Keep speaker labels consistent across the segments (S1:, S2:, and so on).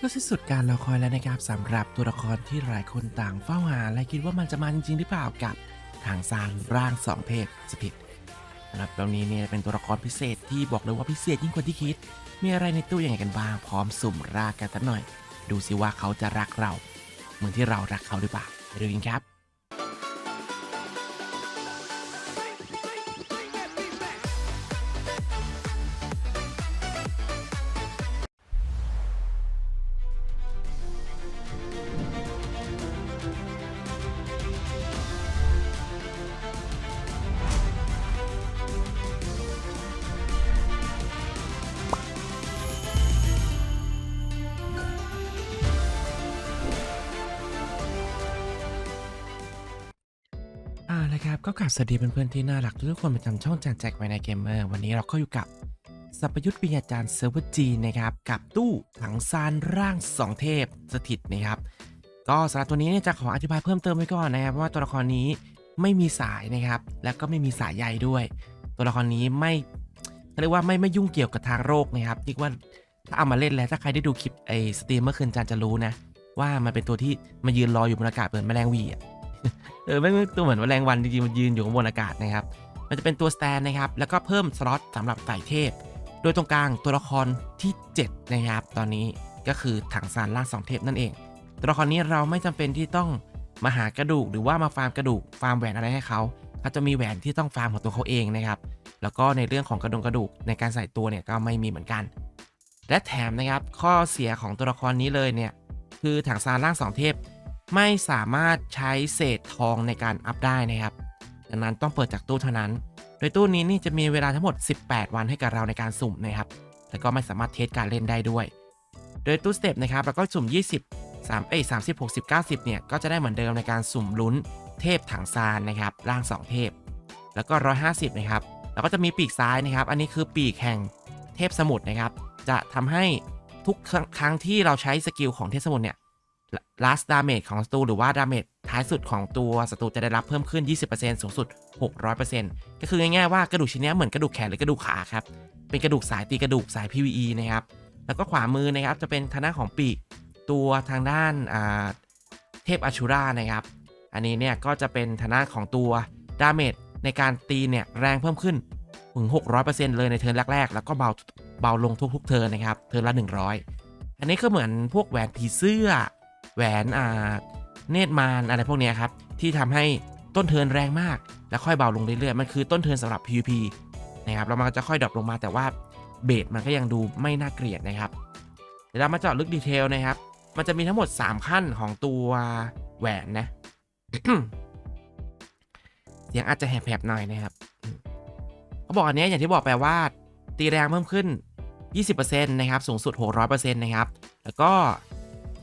S1: ก็สิ้นสุดการรอคอยแล้วนะครับสำหรับตัวละครที่หลายคนต่างเฝ้าหาและคิดว่ามันจะมาจริงๆหรือเปล่ากับทางซานร่างสองเทพสถิตสำหรับตรงนี้เนี่ยเป็นตัวละครพิเศษที่บอกเลยว่าพิเศษยิ่งกว่าที่คิด มีอะไรในตู้ยังไงกันบ้างพร้อมสุ่มรากกันสักหน่อย ดูสิว่าเขาจะรักเรา เหมือนที่เรารักเขาหรือเปล่าไปดูกันครับ ก็กลับสวัสดีเพื่อนๆที่น่ารักทุกคนประจำช่องจานแจกไว้ในเกมเมอร์วันนี้เราก็อยู่กับสัพยุทธปิญญาจารย์เซิร์ฟเวอร์จีนะครับ กับตู้ถังซานร่างสองเทพสถิตนะครับ ก็สำหรับตัวนี้เนี่ยจะขออธิบายเพิ่มเติมไว้ก่อนนะครับว่าตัวละครนี้ไม่มีสายนะครับ แล้วก็ไม่มีสายใยด้วย ตัวละครนี้ไม่เรียกว่าไม่ไม่ยุ่งเกี่ยวกับทางโรคนะครับเรียกว่าถ้าเอามาเล่นแล้วถ้าใครได้ดูคลิปไอ้สตรีมเมื่อคืนจานจะรู้นะว่ามันเป็นตัวที่มายืนรออยู่บนอากาศเหมือนแมลงวีอะ เออไม่ตัวเหมือนแมลงวันจริงๆมันยืนอยู่ข้างบนอากาศนะครับ มันจะเป็นตัวสแตนนะครับ แล้วก็เพิ่มสล็อตสำหรับใส่เทพ โดยตรงกลางตัวละครที่ 7 นะครับ ตอนนี้ก็คือถังซานล่างสองเทพนั่นเอง ตัวละครนี้เราไม่จำเป็นที่ต้องมาหากระดูกหรือว่ามาฟาร์มกระดูกฟาร์มแหวนอะไรให้เขาเขาจะมีแหวนที่ต้องฟาร์มของตัวเขาเองนะครับ แล้วก็ในเรื่องของกระดงกระดูกในการใส่ตัวเนี่ยก็ไม่มีเหมือนกัน และแถมนะครับข้อเสียของตัวละครนี้เลยเนี่ยคือถังซานล่างสองเทพ ไม่สามารถใช้เศษทองในการอัพได้นะครับ ดังนั้นต้องเปิดจากตู้เท่านั้น โดยตู้นี้นี่จะมีเวลาทั้งหมด 18 วันให้กับเราในการสุ่มนะครับ แล้วก็ไม่สามารถเทสการเล่นได้ด้วย โดยตู้สเต็ปนะครับแล้วก็สุ่ม 20 3เอ้ย30 60 90 เนี่ย ก็จะได้เหมือนเดิมในการสุ่มลุ้นเทพถังซานนะครับร่าง 2 เทพ แล้วก็ 150 นะครับ แล้วก็จะมีปีกซ้ายนะครับ อันนี้คือปีกแห่งเทพสมุทรนะครับ จะทำให้ทุกครั้งที่เราใช้สกิลของเทพสมุทรเนี่ย last damage ของศัตรูหรือว่า damage ท้ายสุดของตัวศัตรูจะได้รับเพิ่มขึ้น 20%สูงสุด 600%ก็คือง่ายๆว่ากระดูกชิ้นนี้เหมือนกระดูกแขนหรือกระดูกขาครับ เป็นกระดูกสายตีกระดูกสาย PVE นะครับ แล้วก็ขวามือนะครับจะเป็นทางด้านของปีกตัวทางด้านาเทพอาชูรานะครับ อันนี้เนี่ยก็จะเป็นทางด้านของตัวดาเมจในการตีเนี่ยแรงเพิ่มขึ้นถึง 600%เลยในเทิร์นแรกๆ แล้วก็เบาเบาลงทุกๆเทิร์นนะครับ เทิร์นละ 100 อันนี้ก็เหมือนพวกแหวนผีเสื้อ แหวนอ่าเนตรมารอะไรพวกนี้ครับ ที่ทำให้ต้นเทินแรงมาก แล้วค่อยเบาลงเรื่อยๆ มันคือต้นเทินสำหรับ PVP นะครับแล้วมันก็จะค่อยดรอปลงมาแต่ว่าเบสมันก็ยังดูไม่น่าเกลียดนะครับ เดี๋ยวเรามาเจาะลึกดีเทลนะครับ มันจะมีทั้งหมด 3 ขั้นของตัวแหวนนะ เสียงอาจจะแหบๆหน่อยนะครับเขาบอกอันนี้อย่างที่บอกไปว่า ตีแรงเพิ่มขึ้น 20%นะครับ สูงสุด 600%นะครับ แล้วก็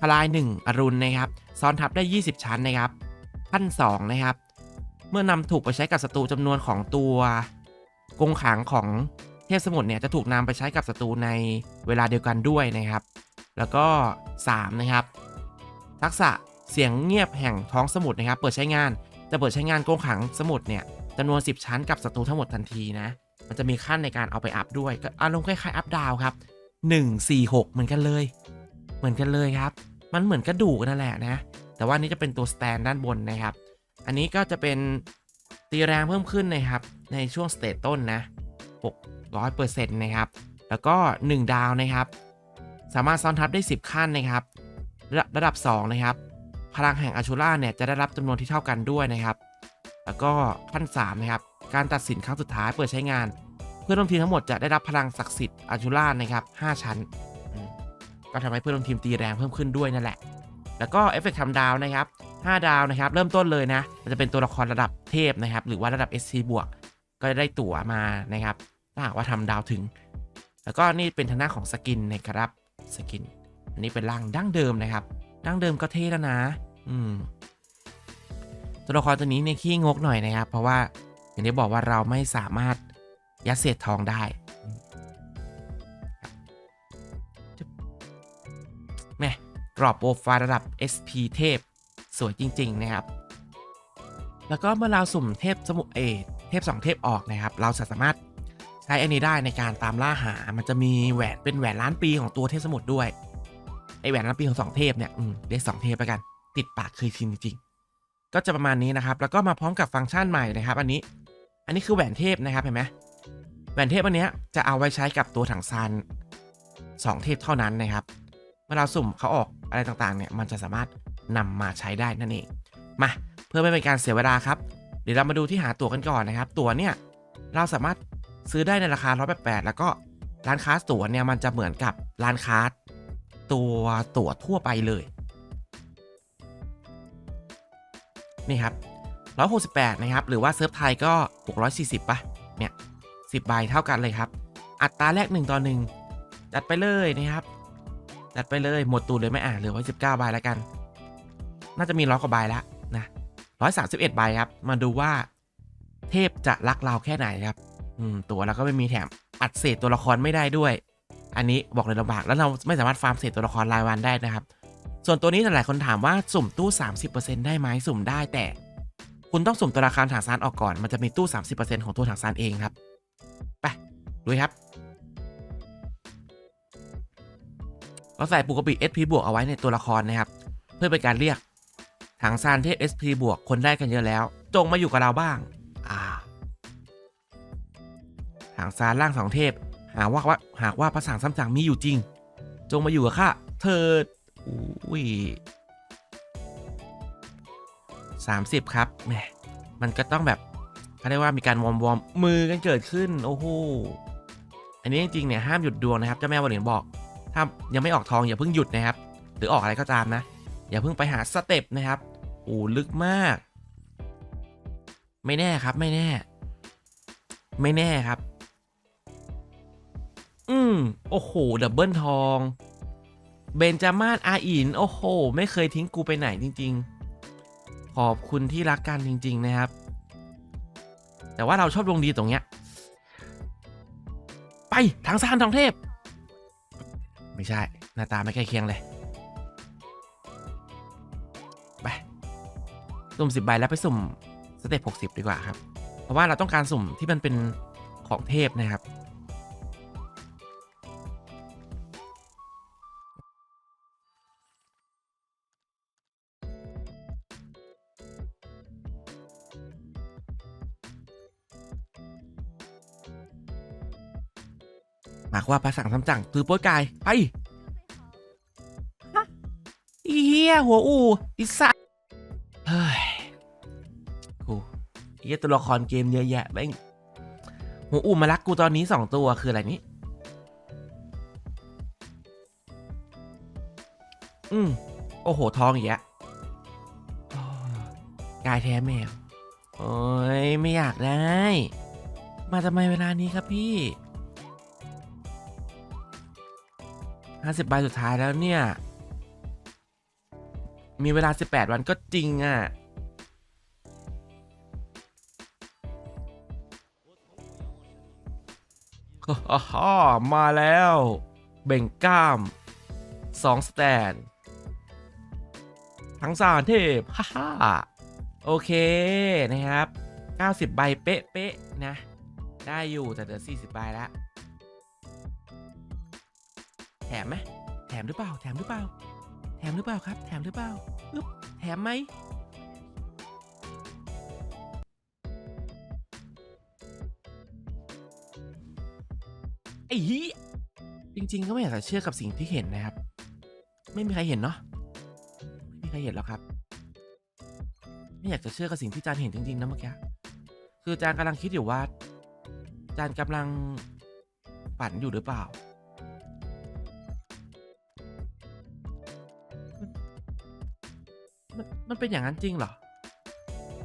S1: พลาย 1 อรุณนะครับ ซ้อนทับได้ 20 ชั้นนะครับขั้น2นะครับ เมื่อนำถูกไปใช้กับศัตรูจำนวนของตัวกงขังของเทพสมุทรเนี่ยจะถูกนำไปใช้กับศัตรูในเวลาเดียวกันด้วยนะครับ แล้วก็ 3 นะครับ ทักษะเสียงเงียบแห่งท้องสมุทรนะครับ เปิดใช้งานจะเปิดใช้งานกงขังสมุทรเนี่ยจำนวน 10 ชั้นกับศัตรูทั้งหมดทันทีนะ มันจะมีขั้นในการเอาไปอัพด้วย ก็อารมณ์คล้ายๆอัพดาวครับ 1 4 6 เหมือนกันเลย เหมือนกันเลยครับ มันเหมือนกระดูกนั่นแหละนะ แต่ว่านี้จะเป็นตัวสแตนด้านบนนะครับ อันนี้ก็จะเป็นตีแรงเพิ่มขึ้นนะครับ ในช่วงสเตตต้นนะ 600%นะครับ แล้วก็ 1 ดาวนะครับ สามารถซ้อนทับได้ 10 ขั้นนะครับ ระระดับ 2 นะครับ พลังแห่งอาชูล่าเนี่ยจะได้รับจำนวนที่เท่ากันด้วยนะครับ แล้วก็ขั้น3นะครับ การตัดสินครั้งสุดท้ายเปิดใช้งาน เพื่อนร่วมทีมทั้งหมดจะได้รับพลังศักดิ์สิทธิ์อาชูล่านะครับ 5 ชั้น ก็ทำให้เพื่อนร่วมทีมตีแรงเพิ่มขึ้นด้วยนั่นแหละ แล้วก็เอฟเฟกต์ทำดาวนะครับ5ดาวนะครับ เริ่มต้นเลยนะมันจะเป็นตัวละครระดับเทพนะครับ หรือว่าระดับ SC บวกก็จะได้ตั๋วมานะครับถ้าหากว่าทำดาวถึง แล้วก็นี่เป็นทางหน้าของสกินนะครับสกิน อันนี้เป็นร่างดั้งเดิมนะครับ ดั้งเดิมก็เท่แล้วนะ อืมตัวละครตัวนี้เนี่ยขี้งกหน่อยนะครับ เพราะว่าอย่างที่บอกว่าเราไม่สามารถยัดเศษทองได้ กรอบโปรไฟล์ระดับ SP เทพ สวยจริง ๆ นะครับ แล้วก็เมื่อเราสุ่มเทพสมุเอเทพสองเทพออกนะครับ เราจะสามารถใช้อันนี้ได้ในการตามล่าหา มันจะมีแหวนเป็นแหวนล้านปีของตัวเทพสมุทรด้วย ไอแหวนน้ำปีของสองเทพเนี่ย อืมเรียกสองเทพแล้วกัน ติดปากเคยชินจริงๆ ก็จะประมาณนี้นะครับ แล้วก็มาพร้อมกับฟังก์ชันใหม่นะครับ อันนี้ อันนี้คือแหวนเทพนะครับ เห็นไหมแหวนเทพอันเนี้ยจะเอาไว้ใช้กับตัวถังซานสองเทพเท่านั้นนะครับ เมื่อเราสุ่มเขาออก อะไรต่างๆเนี่ยมันจะสามารถนำมาใช้ได้นั่นเองมาเพื่อไม่เป็นการเสียเวลาครับเดี๋ยวเรามาดูที่หาตั๋วกันก่อนนะครับ ตั๋วเนี่ยเราสามารถซื้อได้ในราคา 188 แล้วก็ร้านค้าตั๋วเนี่ยมันจะเหมือนกับร้านค้าตัวตั๋วทั่วไปเลย นี่ครับ 168 นะครับ หรือว่าเซิร์ฟไทยก็ 640ป่ะ เนี่ย 10 ใบเท่ากันเลยครับ อัตราแรก1ต่อ1จัดไปเลยนะครับ จัดไปเลยหมดตูดเลยไหม่อ่านเหลือไว้19ใบแล้วกัน น่าจะมีร้อยกว่าใบแล้วนะ131ใบครับ มาดูว่าเทพจะรักเราแค่ไหนครับ อืมตัวเราก็ไม่มีแถมอัดเศษตัวละครไม่ได้ด้วย อันนี้บอกเลยลำบากแล้วเราไม่สามารถฟาร์มเศษตัวละครรายวันได้นะครับ ส่วนตัวนี้หลายคนถามว่าสุ่มตู้ 30%ได้ไหมสุ่มได้แต่ คุณต้องสุ่มตัวราคาถังซานออกก่อนมันจะมีตู้ 30%ของตัวถังซานเองครับไปดูครับ เราใส่ปกปิ SP บวกเอาไว้ในตัวละครนะครับ เพื่อเป็นการเรียกถังซานเทพ SP บวกคนได้กันเยอะแล้ว จงมาอยู่กับเราบ้าง อ่าถังซานร่างสองเทพ หากว่าหากว่าภาษาซ้ำจังมีอยู่จริง จงมาอยู่กับข้าเถิดอุ้ยสามสิบครับแหมมันก็ต้องแบบเขาเรียกว่ามีการวอมวอมมือกันเกิดขึ้น โอ้โห อันนี้จริงๆเนี่ยห้ามหยุดดวงนะครับเจ้าแม่วันเหรียญบอก ถ้ายังไม่ออกทองอย่าเพิ่งหยุดนะครับ หรือออกอะไรก็ตามนะ อย่าเพิ่งไปหาสเต็ปนะครับโอ้ลึกมาก ไม่แน่ครับไม่แน่ ไม่แน่ครับ อืมโอ้โหดับเบิลทองเบนจามาศอาอิน โอ้โห ไม่เคยทิ้งกูไปไหนจริง ๆ ขอบคุณที่รักกันจริง ๆ นะครับ แต่ว่าเราชอบดวงดีตรงเนี้ย ไปทางซานทองเทพ ไม่ใช่ หน้าตาไม่ใกล้เคียงเลย ไป สุ่มสิบใบแล้วไปสุ่มสเต็ปหกสิบดีกว่าครับ เพราะว่าเราต้องการสุ่มที่มันเป็นของเทพนะครับ มากว่าภาษาคำจังตือโป้ยกาย ไปฮะอีเหี้ยหัวอูอิสัตเฮ้ยกูไอ้เหี้ยตัวละครเกมเยอะแยะแม่งหัวอูมารักกูตอนนี้สองตัวคืออะไรนี่อืมโอ้โหทองอีกแล้วอ้อกายแท้แมว โอ้ยไม่อยากได้ มาทำไมเวลานี้ครับพี่ ห้าสิบใบสุดท้ายแล้วเนี่ย มีเวลา 18 วันก็จริงอะฮ่าฮ่ามาแล้ว เบ่งกล้ามสองสแตน ทั้งสามเทพ ฮ่าฮ่าโอเคนะครับ 90 ใบเป๊ะเป๊ะๆนะ ได้อยู่แต่เหลือ40 ใบแล้ว แถมไหมแถมหรือเปล่า แถมหรือเปล่า แถมหรือเปล่าครับ แถมหรือเปล่าอึ๊บแถมไหมไอ้ฮียจริง ๆ ก็ไม่อยากจะเชื่อกับสิ่งที่เห็นนะครับ ไม่มีใครเห็นเนาะไม่มีใครเห็นหรอกครับ ไม่อยากจะเชื่อกับสิ่งที่จานเห็นจริงๆนะเมื่อกี้คือจานกำลังคิดอยู่ว่าจานกำลังฝันอยู่หรือเปล่า มันมันเป็นอย่างนั้นจริงเหรอ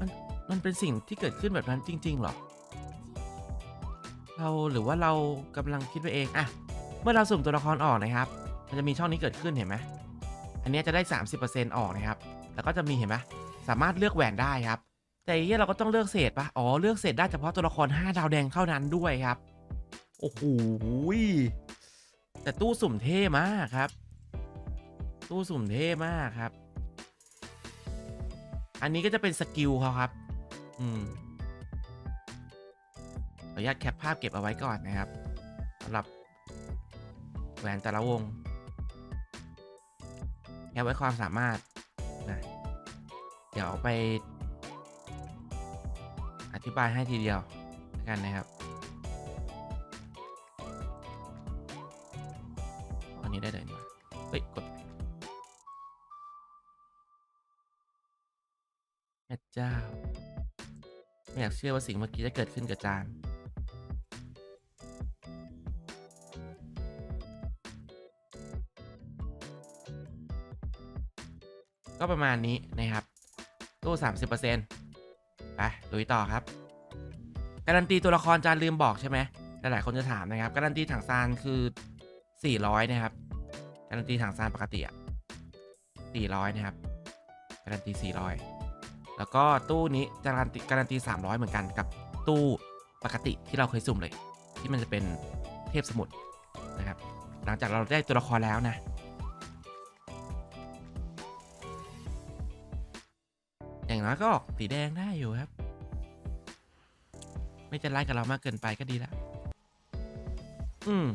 S1: มันมันเป็นสิ่งที่เกิดขึ้นแบบนั้นจริง ๆ เหรอ เราหรือว่าเรากำลังคิดไปเองอะเมื่อเราสุ่มตัวละครออกนะครับ มันจะมีช่องนี้เกิดขึ้นเห็นไหมอันนี้จะได้ 30%ออกนะครับ แล้วก็จะมีเห็นไหมสามารถเลือกแหวนได้ครับ แต่เนี้ยเราก็ต้องเลือกเศษปะอ๋อ เลือกเศษได้เฉพาะตัวละคร 5 ดาวแดงเท่านั้นด้วยครับ โอ้โหแต่ตู้สุ่มเท่มากครับ ตู้สุ่มเท่มากครับ อันนี้ก็จะเป็นสกิลเขาครับ อืมขออนุญาตแคปภาพเก็บเอาไว้ก่อนนะครับสำหรับแหวนแต่ละวงแคปไว้ความสามารถนะเดี๋ยวไป อธิบายให้ทีเดียวด้วกันนะครับ ชื่อว่าสิ่งเมื่อกี้จะเกิดขึ้นกับจาน ก็ประมาณนี้นะครับ ตู้ 30%ไปลุยต่อครับ การันตีตัวละครจานลืมบอกใช่ไหมหลายๆคนจะถามนะครับ การันตีถังซานคือ 400 นะครับ การันตีถังซานปกติอะ400 นะครับ การันตี 400 แล้วก็ตู้นี้การันตีการันตี 300 เหมือนกันกับตู้ปกติที่เราเคยสุ่มเลย ที่มันจะเป็นเทพสมุทรนะครับ หลังจากเราได้ตัวละครแล้วนะ อย่างน้อยก็ออกสีแดงได้อยู่ครับ ไม่จะไล่กับเรามากเกินไปก็ดีแล้ว อืม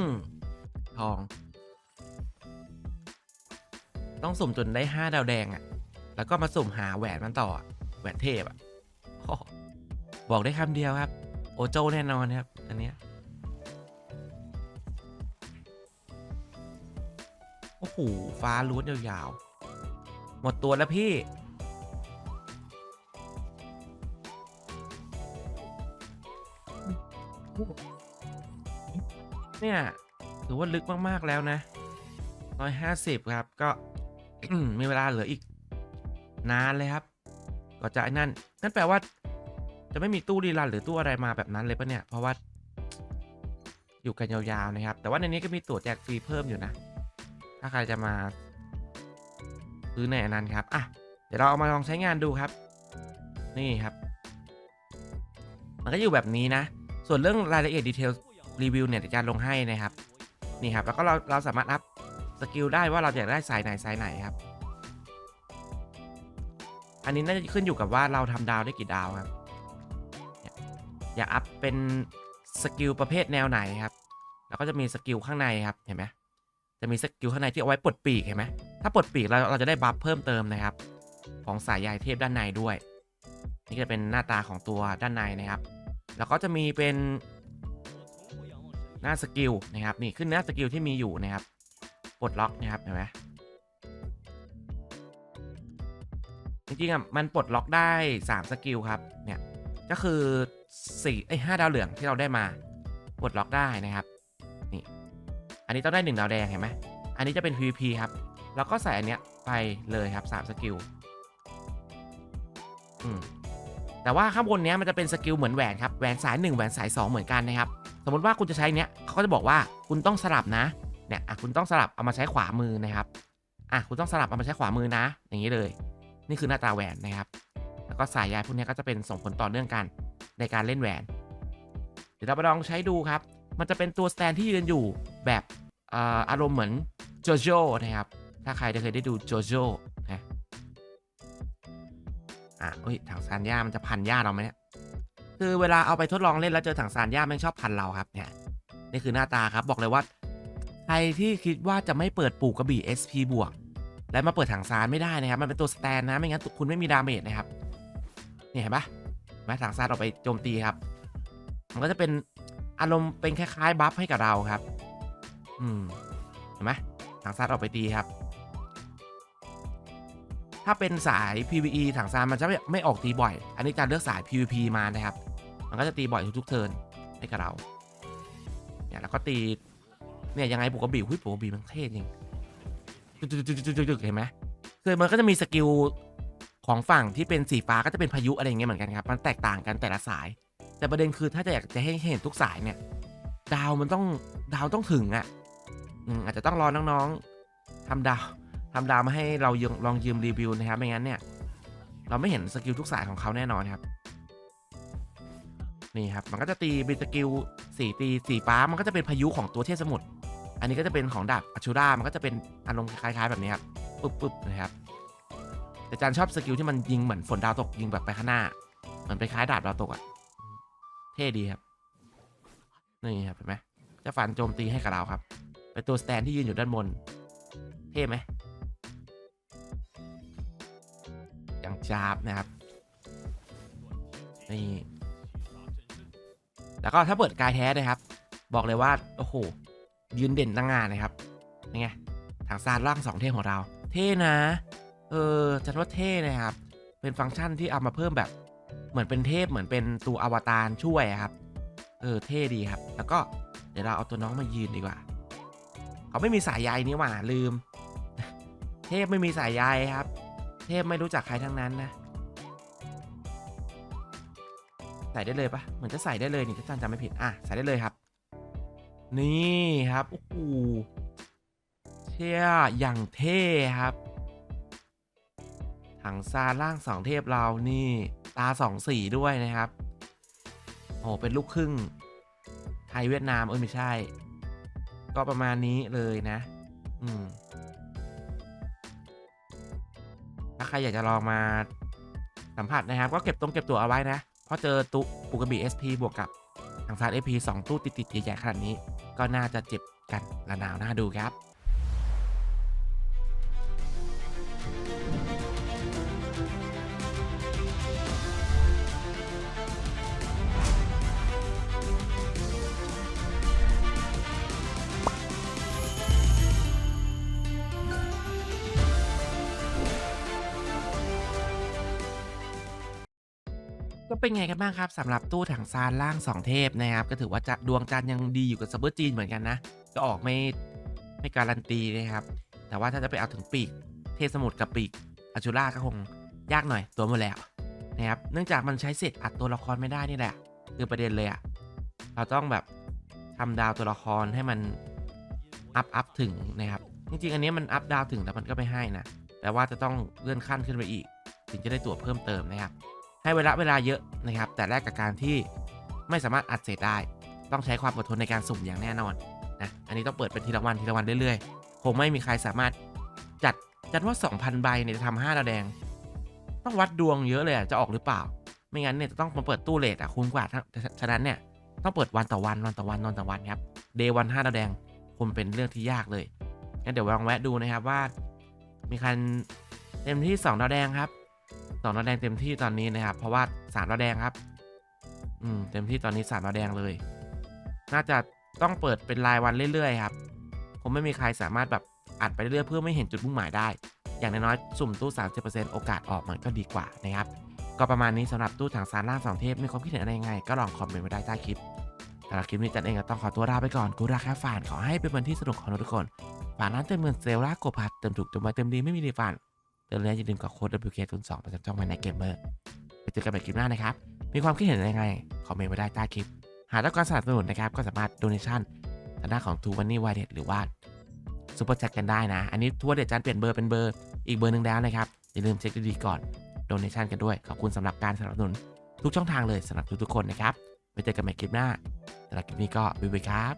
S1: อืม ทอง ต้องสุ่มจนได้ห้าดาวแดงอะ่ะ แล้วก็มาสุ่มหาแหวนมันต่ออะแหวนเทพอะ่ะ บอกได้คำเดียวครับ โอโจแน่นอนครับ อันเนี้ย โอ้โห ฟ้าล้วนยาวๆ หมดตัวแล้วพี่ เนี่ยถือว่าลึกมากๆแล้วนะร้อยห้าสิบครับ ก็มีเวลาเหลืออีก นานเลยครับ ก็จะไอ้นั่น นั่นแปลว่า จะไม่มีตู้รีลันหรือตู้อะไรมาแบบนั้นเลยปะเนี่ย เพราะว่า อยู่กันยาวๆนะครับ แต่ว่าในนี้ก็มีตั๋วแจกฟรีเพิ่มอยู่นะ ถ้าใครจะมาซื้อในอันนั้นครับ อะ เดี๋ยวเราเอามาลองใช้งานดูครับ นี่ครับ มันก็อยู่แบบนี้นะ ส่วนเรื่องรายละเอียดดีเทล รีวิวเนี่ยเดี๋ยวจะลงให้นะครับ นี่ครับ แล้วก็เราเราสามารถอัพสกิลได้ว่าเราอยากได้สายไหนสายไหนครับ อันนี้น่าจะขึ้นอยู่กับว่าเราทำดาวได้กี่ดาวครับ อยากอัพเป็นสกิลประเภทแนวไหนครับ แล้วก็จะมีสกิลข้างในครับ เห็นไหมจะมีสกิลข้างในที่เอาไว้ปลดปีกเห็นไหมถ้าปลดปีกเราเราจะได้บัฟเพิ่มเติมนะครับ ของสายใยเทพด้านในด้วย นี่จะเป็นหน้าตาของตัวด้านในนะครับ แล้วก็จะมีเป็น หน้าสกิลนะครับนี่ขึ้นหน้าสกิลที่มีอยู่นะครับปลดล็อกนะครับเห็นไหมจริงๆอะมันปลดล็อกได้ 3 สกิลครับเนี่ยก็คือ4ไอ้ห้าดาวเหลืองที่เราได้มาปลดล็อกได้นะครับนี่อันนี้ต้องได้ 1 ดาวแดงเห็นไหมอันนี้จะเป็น PVP ครับแล้วก็ใส่อันเนี้ยไปเลยครับ 3 สกิลอืมแต่ว่าข้างบนเนี้ยมันจะเป็นสกิลเหมือนแหวนครับแหวนสาย 1 แหวนสาย 2 เหมือนกันนะครับ สมมติว่าคุณจะใช้เนี้ยเขาก็จะบอกว่าคุณต้องสลับนะเนี่ยอะคุณต้องสลับเอามาใช้ขวามือนะครับอะคุณต้องสลับเอามาใช้ขวามือนะ อย่างนี้เลย นี่คือหน้าตาแหวนนะครับ แล้วก็สายใยพวกนี้ก็จะเป็นส่งผลต่อเนื่องกันในการเล่นแหวน เดี๋ยวเราไปลองใช้ดูครับ มันจะเป็นตัวสแตนที่ยืนอยู่แบบเอ่อารมณ์เหมือนโจโจนะครับ ถ้าใครได้เคยได้ดูโจโจนะอะเอ้ยถังซานย่ามันจะพันย่าเราไหมเนี่ย คือเวลาเอาไปทดลองเล่นแล้วเจอถังซานย่าแม่งชอบพันเราครับเนี่ยนี่คือหน้าตาครับบอกเลยว่าใครที่คิดว่าจะไม่เปิดปลูกกระบี่ SP บวกและมาเปิดถังซานไม่ได้นะครับ มันเป็นตัวสแตนนะไม่งั้นคุณไม่มีดาเมจนะครับนี่เห็นปะแม้ถังซานออกไปโจมตีครับ มันก็จะเป็นอารมณ์เป็นคล้ายๆบัฟให้กับเราครับ อืมเห็นไหมถังซานออกไปตีครับ ถ้าเป็นสาย PVE ถังซานมันจะไม่ไม่ออกตีบ่อย อันนี้การเลือกสาย PVP มานะครับ มันก็จะตีบ่อยทุกๆเทิร์นให้กับเราเนี่ยแล้วก็ตีเนี่ยยังไงปกบิวหุ้ยปกบิวมันเท่จริงจุกๆๆๆๆเห็นไหมคือมันก็จะมีสกิลของฝั่งที่เป็นสีฟ้าก็จะเป็นพายุอะไรอย่างเงี้ยเหมือนกันครับ มันแตกต่างกันแต่ละสาย แต่ประเด็นคือถ้าจะอยากจะให้เห็นทุกสายเนี่ย ดาวมันต้องดาวต้องถึงอะอืมอาจจะต้องรอน้องๆทำดาวทำดาวมาให้เรายลองยืมรีวิวนะครับไม่งั้นเนี่ย เราไม่เห็นสกิลทุกสายของเขาแน่นอนครับ นี่ครับ มันก็จะตีเป็นสกิลสี่ตีสี่ฟ้ามันก็จะเป็นพายุของตัวเทพสมุทรอันนี้ก็จะเป็นของดาบอัชูรามันก็จะเป็นอารมณ์คล้ายๆ แบบนี้ครับปุ๊บปุ๊บนะครับแต่จารย์ชอบสกิลที่มันยิงเหมือนฝนดาวตกยิงแบบไปข้างหน้าเหมือนไปคล้ายดาบดาวตกอะท่ดีครับนี่ครับเห็นไหมจะฟันโจมตีให้กับเราครับเป็นตัวสแตนที่ยืนอยู่ด้านบนเท่ไหมอยังจาบนะครับนี่ แล้วก็ถ้าเปิดกายแท้นะครับ บอกเลยว่าโอ้โหยืนเด่นตั้งงานนะครับนี่ไงทางซานร่างสองเทพของเรา เท่นะ เออจัดว่าเท่นะครับ เป็นฟังก์ชันที่เอามาเพิ่มแบบ เหมือนเป็นเทพเหมือนเป็นตัวอวตารช่วยครับ เออเท่ดีครับ แล้วก็เดี๋ยวเราเอาตัวน้องมายืนดีกว่า เขาไม่มีสายใยนี่หว่าลืม เทพไม่มีสายใยครับ เทพไม่รู้จักใครทั้งนั้นนะ ใส่ได้เลยปะเหมือนจะใส่ได้เลยนี่ถ้าจำไม่ผิดอะใส่ได้เลยครับ นี่ครับโอ้โหเชี่ยอย่างเท่ครับถังซาร่างสองเทพเรานี่ตาสองสีด้วยนะครับโอ้เป็นลูกครึ่งไทยเวียดนามเอ้ยไม่ใช่ ก็ประมาณนี้เลยนะ อืมถ้าใครอยากจะลองมาสัมผัสนะครับ ก็เก็บตรงเก็บตัวเอาไว้นะ พอเจอตุปุกบิ SP บวกกับทางซาน SP 2ตู้ติดๆใหญ่ๆขนาดนี้ ก็น่าจะเจ็บกันระนาวน่าดูครับ เป็นไงกันบ้างครับสำหรับตู้ถังซานล่าง 2 เทพนะครับ ก็ถือว่าจะดวงจันทร์ยังดีอยู่กับซับเบอร์จีนเหมือนกันนะ ก็ออกไม่ไม่การันตีนะครับ แต่ว่าถ้าจะไปเอาถึงปีก เทพสมุทรกับปีกอาชูล่าก็คงยากหน่อยตัวหมดแล้วนะครับ เนื่องจากมันใช้เศษอัดตัวละครไม่ได้นี่แหละ คือประเด็นเลยอะเราต้องแบบทำดาวตัวละครให้มันอัพอัพถึงนะครับจริงๆอันนี้มันอัพดาวถึงแต่มันก็ไม่ให้นะแปลว่าจะต้องเลื่อนขั้นขึ้นไปอีก ถึงจะได้ตัวเพิ่มเติมนะครับ ให้เวลาเวลาเยอะนะครับ แต่แลกกับการที่ไม่สามารถอัดเศษได้ ต้องใช้ความอดทนในการสุ่มอย่างแน่นอนนะอันนี้ต้องเปิดเป็นทีละวันทีละวันเรื่อยๆคงไม่มีใครสามารถจัดจัดว่า 2,000 ใบเนี่ยจะทำห้าดาวแดง ต้องวัดดวงเยอะเลยอะจะออกหรือเปล่า ไม่งั้นเนี่ยจะต้องมาเปิดตู้เลทอะคุ้มกว่าถ้าฉะนั้นเนี่ยต้องเปิดวันต่อวันวันต่อวันวันต่อวันครับเดย์วันห้าดาวแดงคงเป็นเรื่องที่ยากเลยงั้นเดี๋ยวลองแวะดูนะครับว่า มีคันเต็มที่2ดาวแดงครับ สองดาวแดงเต็มที่ตอนนี้นะครับ เพราะว่าสามดาวแดงครับ อืมเต็มที่ตอนนี้สามดาวแดงเลย น่าจะต้องเปิดเป็นรายวันเรื่อยๆครับคงไม่มีใครสามารถแบบอัดไปเรื่อยเพื่อไม่เห็นจุดมุ่งหมายได้ อย่างน้อยๆสุ่มตู้ 30%โอกาสออกมันก็ดีกว่านะครับ ก็ประมาณนี้สำหรับตู้ถังซานล่างสองเทพมีความคิดเห็นอะไรยังไง ก็ลองคอมเมนต์ไว้ได้ใต้คลิปสำหรับคลิปนี้จันเองก็ต้องขอตัวลาไปก่อนกูรักแค่ฝานขอให้เป็นวันที่สนุกของทุกคนฝานร้านเต็มเมือนเซลล่าโกพัดเติมถูกเติมไวเติมดีไม่มีรีฟัน เตือนเลยอย่าลืมกดโค้ด WK02 ประจำช่องมาในเกมเมอร์ไปเจอกันใหม่คลิปหน้านะครับ มีความคิดเห็นยังไง คอมเมนต์ไว้ได้ใต้คลิป หากต้องการสนับสนุนนะครับ ก็สามารถ donation ทางด้านของ t ูวันนี่วายเดหรือว่าซูเปอร์แชทกันได้นะ อันนี้ทัวร์เดจันเปลี่ยนเบอร์เป็นเบอร์อีกเบอร์หนึ่งแล้วนะครับ อย่าลืมเช็คดีๆก่อน donation กันด้วย ขอบคุณสำหรับการสนับสนุนทุกช่องทางเลยสำหรับทุกๆคนนะครับไปเจอกันใหม่คลิปหน้าสำหรับคลิปนี้ก็บ๊ายบายครับ